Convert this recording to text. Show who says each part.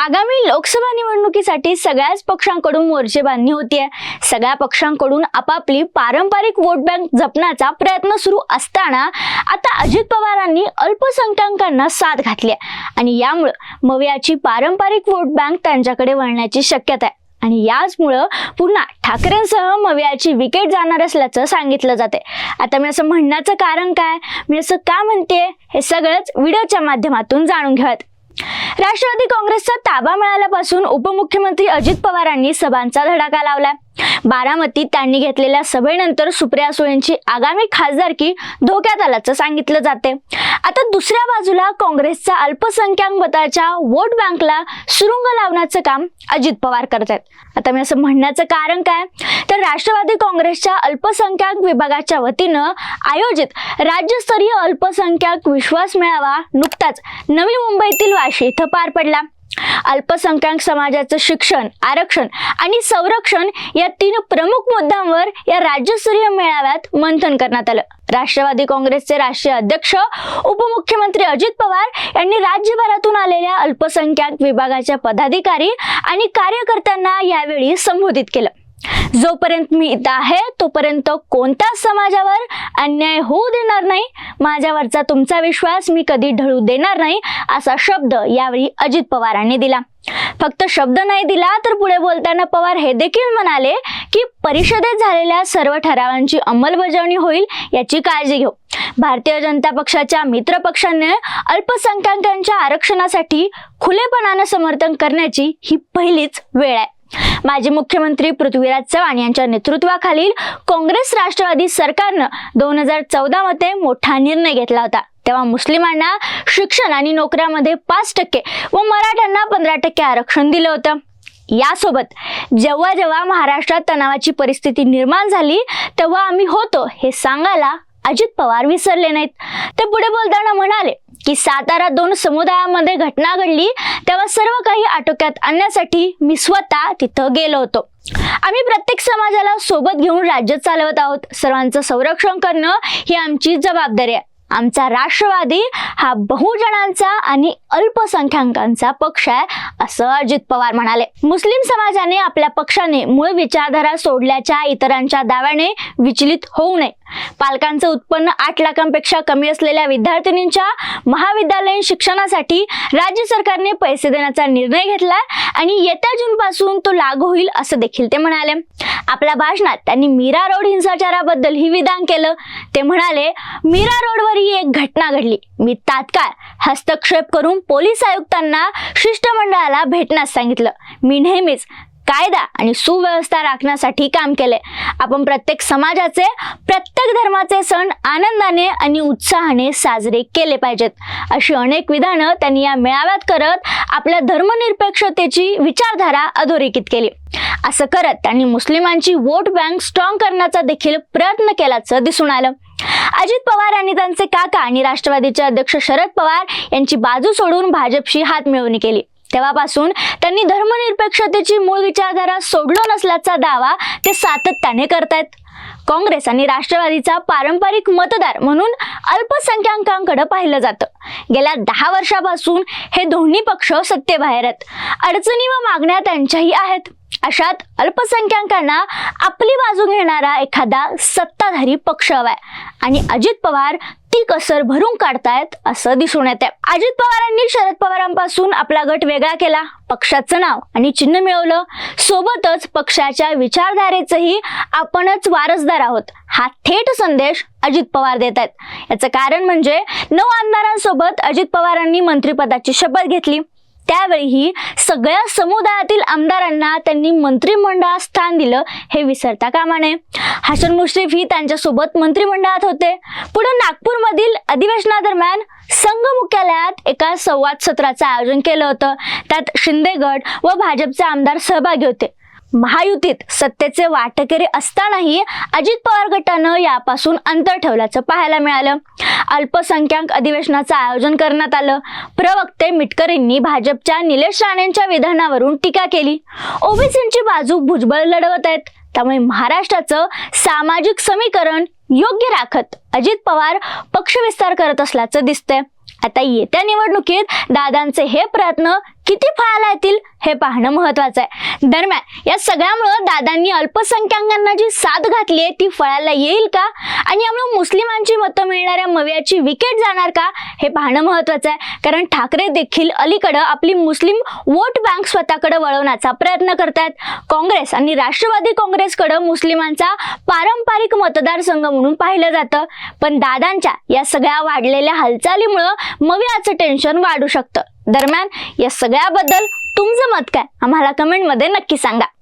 Speaker 1: आगामी लोकसभा निवडणुकीसाठी सगळ्याच पक्षांकडून मोर्चे बांधणी होती होतीये. सगळ्या पक्षांकडून आपापली पारंपरिक वोट बँक जपण्याचा प्रयत्न सुरू असताना आता अजित पवारांनी अल्पसंख्याकांना साथ घातली आहे आणि यामुळं मवियाची पारंपरिक वोट बँक त्यांच्याकडे वळण्याची शक्यता आहे. आणि याचमुळं पुन्हा ठाकरेंसह मवियाची विकेट जाणार असल्याचं सांगितलं जाते आता मी असं म्हणण्याचं कारण काय? मी असं का म्हणते हे सगळंच व्हिडिओच्या माध्यमातून जाणून घेऊयात. राष्ट्रवादी काँग्रेसचा ताबा मिळाल्यापासून उपमुख्यमंत्री अजित पवारांनी सभांचा धडाका लावलाय. बारामतीत त्यांनी घेतलेल्या सभेनंतर सुप्रिया सुळेंची आगामी खासदारकी धोक्यात आल्याचं सांगितलं जाते. आता दुसऱ्या बाजूला काँग्रेसचा अल्पसंख्याक मताच्या वोट बँकला सुरुंग लावण्याचं काम अजित पवार करत आहेत आता मी असं म्हणण्याचं कारण काय? तर राष्ट्रवादी काँग्रेसच्या अल्पसंख्याक विभागाच्या वतीनं आयोजित राज्यस्तरीय अल्पसंख्याक विश्वास मेळावा नुकताच नवी मुंबईतील वाशी इथं पार पडला. अल्पसंख्याक समाजाचं शिक्षण आरक्षण आणि संरक्षण या तीन प्रमुख मुद्द्यांवर या राज्यस्तरीय मेळाव्यात मंथन करण्यात आलं. राष्ट्रवादी काँग्रेसचे राष्ट्रीय अध्यक्ष उपमुख्यमंत्री अजित पवार यांनी राज्यभरातून आलेल्या अल्पसंख्याक विभागाच्या पदाधिकारी आणि कार्यकर्त्यांना यावेळी संबोधित केलं. जोपर्यंत मी इथं आहे तोपर्यंत कोणत्याच समाजावर अन्याय होऊ देणार नाही माझ्यावरचा तुमचा विश्वास मी कधी ढळू देणार नाही असा शब्द यावेळी अजित पवारांनी दिला. फक्त शब्द नाही दिला तर पुढे बोलताना पवार हे देखील म्हणाले की परिषदेत झालेल्या सर्व ठरावांची अंमलबजावणी होईल याची काळजी घेऊ. भारतीय जनता पक्षाच्या मित्र पक्षाने अल्पसंख्याकांच्या आरक्षणासाठी खुलेपणानं समर्थन करण्याची ही पहिलीच वेळ आहे. माजी मुख्यमंत्री पृथ्वीराज चव्हाण यांच्या नेतृत्वाखालील काँग्रेस राष्ट्रवादी सरकारनं दोन हजार चौदा मध्ये मोठा निर्णय घेतला होता. तेव्हा मुस्लिमांना शिक्षण आणि नोकऱ्यामध्ये पाच टक्के व मराठ्यांना पंधरा टक्के आरक्षण दिलं होतं. यासोबत जेव्हा जेव्हा महाराष्ट्रात तणावाची परिस्थिती निर्माण झाली तेव्हा आम्ही होतो हे सांगायला अजित पवार विसरले नाहीत. ते पुढे बोलताना म्हणाले की सातारा दोन समुदायामध्ये घटना घडली तेव्हा सर्व काही आटोक्यात आणण्यासाठी मी स्वतः तिथं गेलो होतो. आम्ही प्रत्येक समाजाला सोबत घेऊन राज्य चालवत आहोत. सर्वांचं संरक्षण करणं ही आमची जबाबदारी आहे. आमचा राष्ट्रवादी हा बहुजनांचा आणि अल्पसंख्याकांचा पक्ष आहे असं अजित पवार म्हणाले. मुस्लिम समाजाने आपल्या पक्षाने मूळ विचारधारा सोडल्याच्या इतरांच्या दाव्याने विचलित होऊ नये. पालकांचं उत्पन्न आठ लाखांपेक्षा कमी असलेल्या विद्यार्थिनींच्या महाविद्यालयीन शिक्षणासाठी राज्य सरकारने पैसे देण्याचा निर्णय घेतला आणि येत्या जून पासून तो लागू होईल असं देखील ते म्हणाले. आपल्या भाषणात त्यांनी मीरा रोड हिंसाचाराबद्दल ही विधान केलं. ते म्हणाले मीरा रोडवर ही एक घटना घडली. मी तात्काळ हस्तक्षेप करून पोलीस आयुक्तांना शिष्टमंडळाला भेटण्यास सांगितलं. मी नेहमीच कायदा आणि सुव्यवस्था राखण्यासाठी काम केले. आपण प्रत्येक समाजाचे प्रत्येक धर्माचे सण आनंदाने आणि उत्साहाने साजरे केले पाहिजेत. अशी अनेक विधानं त्यांनी या मेळाव्यात करत आपल्या धर्मनिरपेक्षतेची विचारधारा अधोरेखित केली. असं करत त्यांनी मुस्लिमांची वोट बँक स्ट्रॉंग करण्याचा देखील प्रयत्न केल्याचं दिसून आलं. अजित पवार यांनी त्यांचे काका आणि राष्ट्रवादीचे अध्यक्ष शरद पवार यांची बाजू सोडून भाजपशी हात मिळवणी केली. तेव्हापासून त्यांनी धर्मनिरपेक्षतेची मूळ विचारधारा सोडलो नसल्याचा दावा ते सातत्याने करतायत. काँग्रेस आणि राष्ट्रवादीचा पारंपरिक मतदार म्हणून अल्पसंख्याकांकडे पाहिलं जातं. गेल्या दहा वर्षापासून हे दोन्ही पक्ष सत्तेबाहेर आहेत. अडचणी व मागण्या त्यांच्याही आहेत. अशात अल्पसंख्याकांना आपली बाजू घेणारा एखादा सत्ताधारी पक्ष हवाय. आणि अजित पवार ती कसर भरून काढतायत असं दिसून येते अजित पवारांनी शरद पवारांपासून आपला गट वेगळा केला. पक्षाचं नाव आणि चिन्ह मिळवलं. सोबतच पक्षाच्या विचारधारेचंही आपणच वारसदार आहोत. हा थेट संदेश अजित पवार देत आहेत याचं कारण म्हणजे नऊ आमदारांसोबत अजित पवारांनी मंत्रिपदाची शपथ घेतली. त्यावेळीही सगळ्या समुदायातील आमदारांना त्यांनी मंत्रिमंडळात स्थान दिलं हे विसरता कामा नये हसन मुश्रीफ ही त्यांच्यासोबत मंत्रिमंडळात होते. पुढे नागपूरमधील अधिवेशनादरम्यान संघ मुख्यालयात एका संवाद सत्राचं आयोजन केलं होतं. त्यात शिंदे गट व भाजपचे आमदार सहभागी होते. महायुतीत सत्तेचे वाटकेरे असतानाही अजित पवार गटानं यापासून अंतर ठेवल्याचं पाहायला मिळालं. अल्पसंख्याक अधिवेशनाचं आयोजन करण्यात आलं. प्रवक्ते मिटकरींनी भाजपच्या निलेश राणेंच्या विधानावरून टीका केली. ओबीसींची बाजू भुजबळ लढवत आहेत. त्यामुळे महाराष्ट्राचं सामाजिक समीकरण योग्य राखत अजित पवार पक्षविस्तार करत असल्याचं दिसतंय. आता येत्या निवडणुकीत दादांचे हे प्रयत्न किती फळाला येतील हे पाहणं महत्वाचं आहे. दरम्यान या सगळ्यामुळं दादांनी अल्पसंख्याकांना जी साथ घातली आहे ती फळाला येईल का? आणि यामुळे मुस्लिमांची मतं मिळणाऱ्या मव्याची विकेट जाणार का? हे पाहणं महत्वाचं आहे. कारण ठाकरे देखील अलीकडं आपली मुस्लिम वोट बँक स्वतःकडे वळवण्याचा प्रयत्न करतात काँग्रेस आणि राष्ट्रवादी काँग्रेसकडं मुस्लिमांचा पारंपरिक मतदारसंघ म्हणून पाहिलं जातं. पण दादांच्या या सगळ्या वाढलेल्या हालचालीमुळं मव्याचं टेन्शन वाढू शकतं. दरम्यान या सगळ्याबद्दल तुमचं मत काय? आम्हाला कमेंटमध्ये नक्की सांगा.